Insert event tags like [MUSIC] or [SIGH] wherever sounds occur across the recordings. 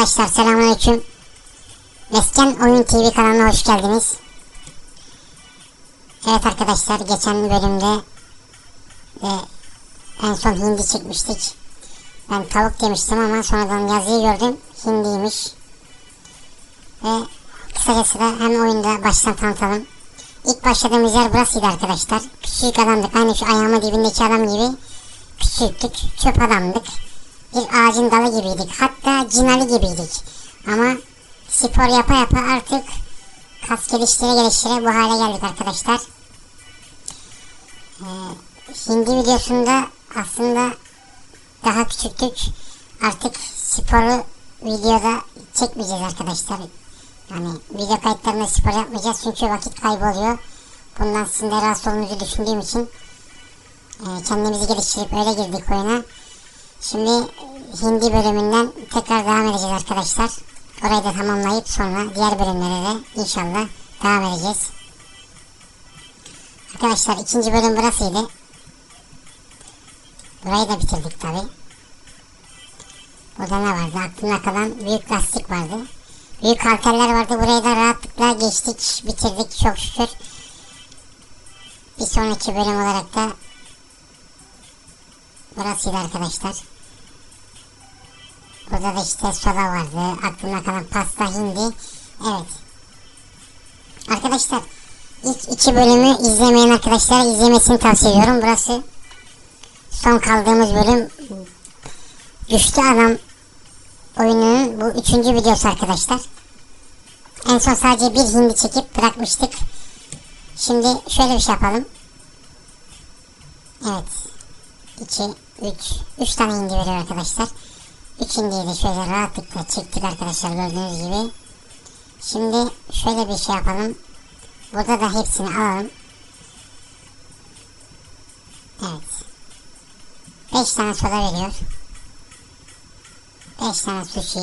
Arkadaşlar selamünaleyküm. Mesken Oyun TV kanalına hoş geldiniz. Evet arkadaşlar geçen bölümde ve en son hindi çekmiştik. Ben tavuk demiştim ama sonradan yazıyı gördüm. Hindiymiş. Ve kısacası da hem oyunda baştan tanıtalım. İlk başladığımız yer burasıydı arkadaşlar. Küçük adamdık. Aynı şu ayağımın dibindeki adam gibi. Küçüktük. Çöp adamdık. Bir ağacın dalı gibiydik. Hatta cinali gibiydik. Ama spor yapa yapa artık kas geliştire geliştire bu hale geldik arkadaşlar. Ee, hindi videosunda aslında daha küçüktük. Artık sporu videoda çekmeyeceğiz arkadaşlar. Yani video kayıtlarında spor yapmayacağız çünkü vakit kayboluyor. Bundan sizin de rahatsız olduğunuzu düşündüğüm için e, kendimizi geliştirip öyle girdik oyuna. Şimdi hindi bölümünden tekrar devam edeceğiz arkadaşlar. Orayı da tamamlayıp sonra diğer bölümlere de inşallah devam edeceğiz. Arkadaşlar ikinci bölüm burasıydı. Burayı da bitirdik tabi. Burada ne vardı? Aklımda kalan büyük lastik vardı. Büyük halterler vardı. Burayı da rahatlıkla geçtik, bitirdik çok şükür. Bir sonraki bölüm olarak da burasıydı arkadaşlar. Burada da işte soda vardı. Aklımda kalan pasta hindi. Evet. Arkadaşlar ilk iki bölümü izlemeyen arkadaşlara izlemesini tavsiye ediyorum. Burası son kaldığımız bölüm Güçlü Adam oyununun bu üçüncü videosu arkadaşlar. En son sadece bir hindi çekip bırakmıştık. Şimdi şöyle bir şey yapalım. Evet. 2, 3, 3 tane hindi veriyor arkadaşlar. 3 hindiyi de şöyle rahatlıkla çektik arkadaşlar gördüğünüz gibi. Şimdi şöyle bir şey yapalım. Burada da hepsini alalım. Evet. 5 tane soda veriyor. 5 tane sushi.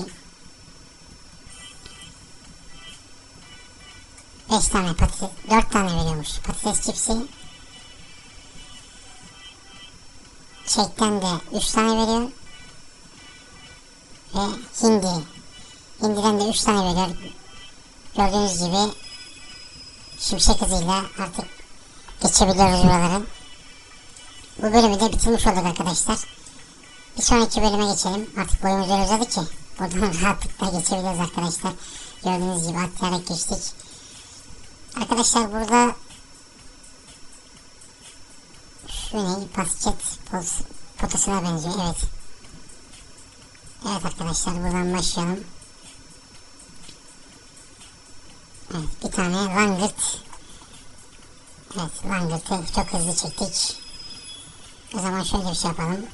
5 tane patates, 4 tane veriyormuş patates çipsi. Çekten de 3 tane veriyor. Ve hindi. Hindiden de 3 tane veriyor. Gördüğünüz gibi şimşek hızıyla artık geçebiliyoruz buraları. Bu bölümü de bitirmiş olduk arkadaşlar. Bir sonraki bölüme geçelim. Artık boyumuz öyle uzadı ki. Buradan [LAUGHS] rahatlıkla geçebiliriz arkadaşlar. Gördüğünüz gibi atlayarak geçtik. Arkadaşlar burada şu ne? Basket potasına benziyor. Evet. Evet arkadaşlar buradan başlayalım. Evet bir tane langırt. Evet langırtı çok hızlı çektik. O zaman şöyle bir şey yapalım.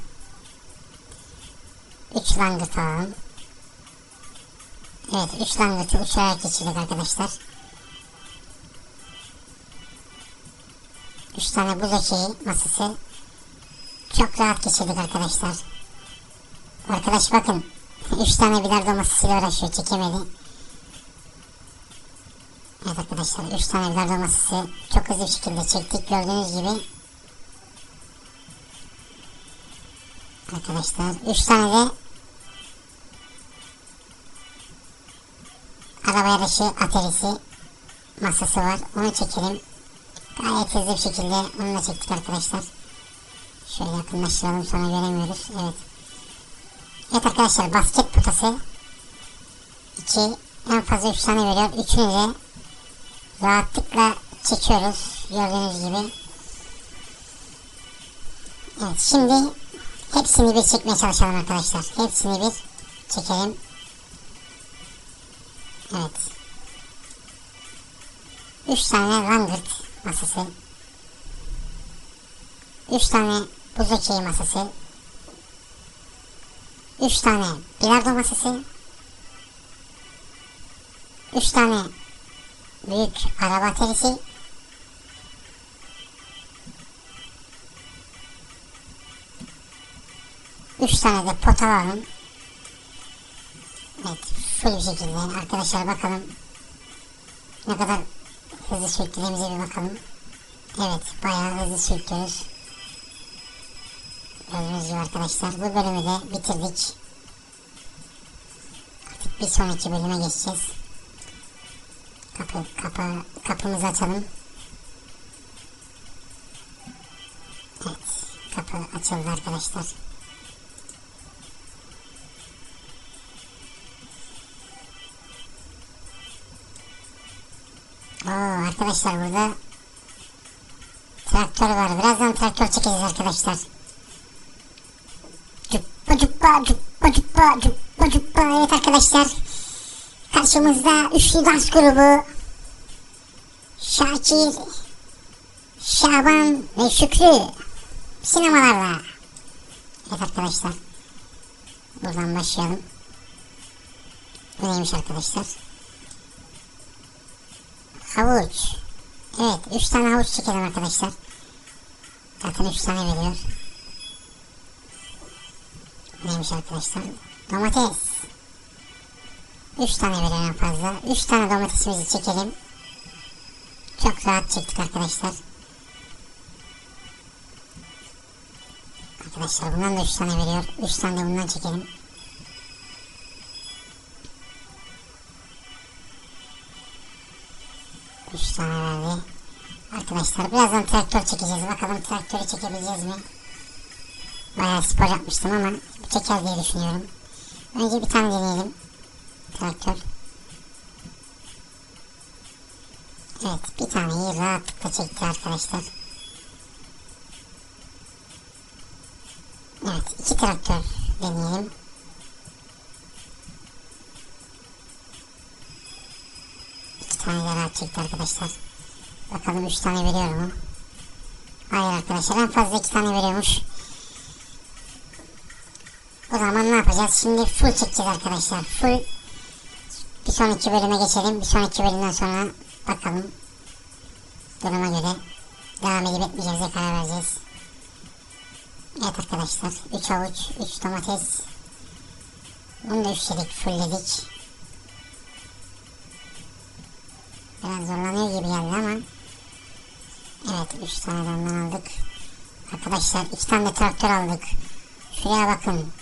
3 langırt alalım. Evet 3 langırtı uçarak geçirdik arkadaşlar. 3 tane buz okeyi masası. Çok rahat geçirdik arkadaşlar. Arkadaş bakın. 3 tane bilardo masasıyla uğraşıyor çekemedi. Evet arkadaşlar 3 tane bilardo masası çok hızlı bir şekilde çektik gördüğünüz gibi. Arkadaşlar 3 tane de araba yarışı aterisi masası var. Onu çekelim. Gayet hızlı bir şekilde onu da çektik arkadaşlar. Şöyle yakınlaştıralım sonra göremiyoruz. Evet. Evet arkadaşlar basket potası 2 en fazla 3 tane veriyor. Üçünü de rahatlıkla çekiyoruz. Gördüğünüz gibi. Evet şimdi hepsini bir çekmeye çalışalım arkadaşlar. Hepsini bir çekelim. Evet. 3 tane langırt masası. 3 tane buz okeyi masası. 3 tane bilardo masası. 3 tane büyük araba terisi. Üç tane de pot alalım. Evet, full şekilde arkadaşlar bakalım ne kadar hızlı sürüklediğimize bir bakalım. Evet, bayağı hızlı sürüklüyoruz. Gördüğünüz gibi arkadaşlar bu bölümü de bitirdik. Artık bir sonraki bölüme geçeceğiz. Kapı, kapı, kapımızı açalım. Evet, kapı açıldı arkadaşlar. Oo, arkadaşlar burada traktör var. Birazdan traktör çekeceğiz arkadaşlar. Cuppa cuppa cuppa cuppa cuppa. Evet arkadaşlar. Karşımızda üçlü dans grubu. Şakir, Şaban ve Şükrü. Sinemalarda. Evet arkadaşlar. Buradan başlayalım. Bu neymiş arkadaşlar? Havuç. Evet, 3 tane havuç çekelim arkadaşlar. Zaten 3 tane veriyor. Neymiş arkadaşlar? Domates. 3 tane en fazla. 3 tane domatesimizi çekelim. Çok rahat çektik arkadaşlar. Arkadaşlar bundan da 3 tane veriyor. 3 tane de bundan çekelim. Üç tane verdi. Arkadaşlar birazdan traktör çekeceğiz. Bakalım traktörü çekebileceğiz mi? Bayağı spor yapmıştım ama çeker diye düşünüyorum. Önce bir tane deneyelim. Traktör. Evet bir taneyi rahatlıkla çekti arkadaşlar. Evet iki traktör deneyelim. İki tane de rahat çekti arkadaşlar. Bakalım üç tane veriyor mu? Hayır arkadaşlar en fazla iki tane veriyormuş. O zaman ne yapacağız? Şimdi full çekeceğiz arkadaşlar. Full bir sonraki bölüme geçelim. Bir sonraki bölümden sonra bakalım. Duruma göre devam edip etmeyeceğimize karar vereceğiz. Evet arkadaşlar. 3 avuç, 3 domates. Bunu da üçledik, fullledik. Biraz zorlanıyor gibi geldi ama. Evet 3 tane de ondan aldık. Arkadaşlar 2 tane de traktör aldık. Şuraya bakın.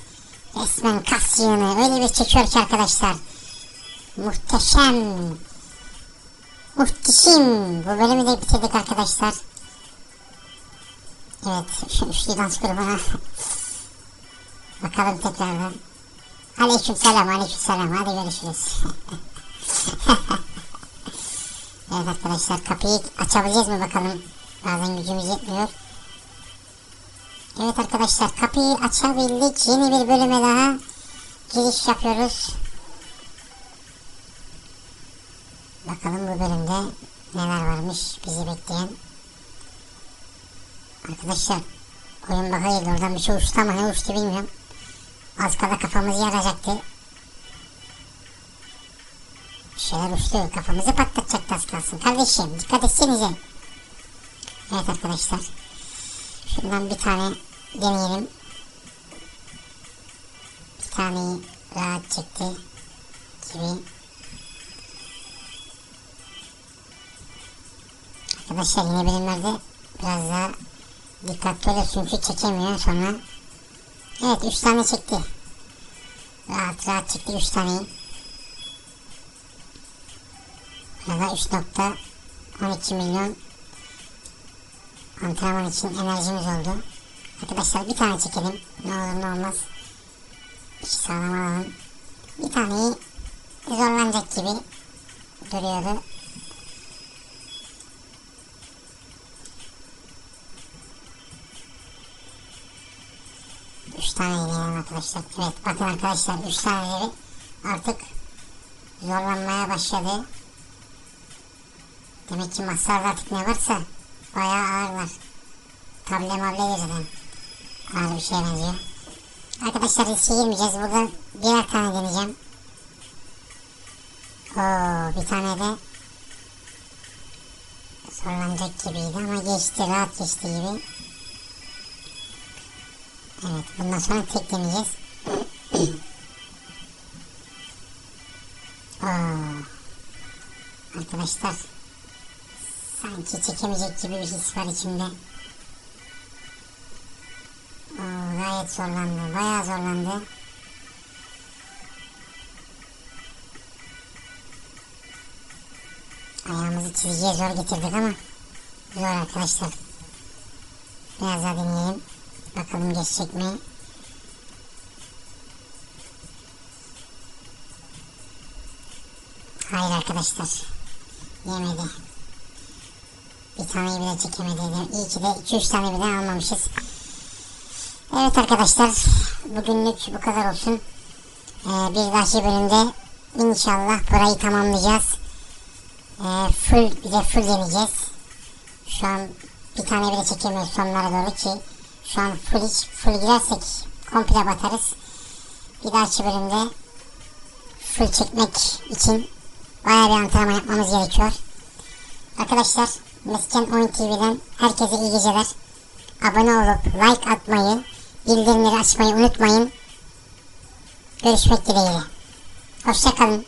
Resmen kas öyle bir çekiyor ki arkadaşlar. Muhteşem. Muhteşem. Bu bölümü de bitirdik arkadaşlar. Evet. Şu üçlü dans grubuna. Bakalım tekrardan. Aleyküm selam. Aleyküm selam. Hadi görüşürüz. [LAUGHS] evet arkadaşlar kapıyı açabileceğiz mi bakalım. Bazen gücümüz yetmiyor. Evet arkadaşlar kapıyı açabildik. Yeni bir bölüme daha giriş yapıyoruz. Bakalım bu bölümde neler varmış bizi bekleyen. Arkadaşlar oyun bakaydı oradan bir şey uçtu ama ne uçtu bilmiyorum. Az kala kafamızı yaracaktı. Bir şeyler uçtu. Kafamızı patlatacaktı az kalsın. Kardeşim dikkat etsenize. Evet arkadaşlar. Şundan bir tane deneyelim. Bir taneyi rahat çekti gibi. Arkadaşlar yine bölümlerde biraz daha dikkatli oluyor çünkü çekemiyor sonra. Evet 3 tane çekti. Rahat rahat çekti 3 taneyi. Burada 3.12 milyon antrenman için enerjimiz oldu. Arkadaşlar bir tane çekelim. Ne olur ne olmaz. İşi sağlam alalım. Bir taneyi zorlanacak gibi duruyordu. Üç tane deneyelim arkadaşlar. Evet bakın arkadaşlar üç taneleri artık zorlanmaya başladı. Demek ki maslarda artık ne varsa bayağı ağırlar. Table mable zaten. Ağır bir şeye benziyor. Arkadaşlar riske girmeyeceğiz. Burada birer tane deneyeceğim. Oo, bir tane de zorlanacak gibiydi ama geçti. Rahat geçti gibi. Evet bundan sonra tek deneyeceğiz. [CLEARS THROAT] Arkadaşlar sanki çekemeyecek gibi bir his var içimde gayet zorlandı. Bayağı zorlandı. Ayağımızı çizgiye zor getirdik ama zor arkadaşlar. Biraz daha dinleyelim. Bakalım geçecek mi? Hayır arkadaşlar. Yemedi. Bir tane bile çekemedi. İyi ki de 2-3 tane bile almamışız. Evet arkadaşlar. Bugünlük bu kadar olsun. Ee, bir dahaki bölümde inşallah burayı tamamlayacağız. Ee, full bir de full deneyeceğiz. Şu an bir tane bile çekemiyoruz sonlara doğru ki şu an full hiç full girersek komple batarız. Bir dahaki bölümde full çekmek için bayağı bir antrenman yapmamız gerekiyor. Arkadaşlar Mesken Oyun TV'den herkese iyi geceler. Abone olup like atmayı, bildirimleri açmayı unutmayın. Görüşmek dileğiyle. Hoşçakalın.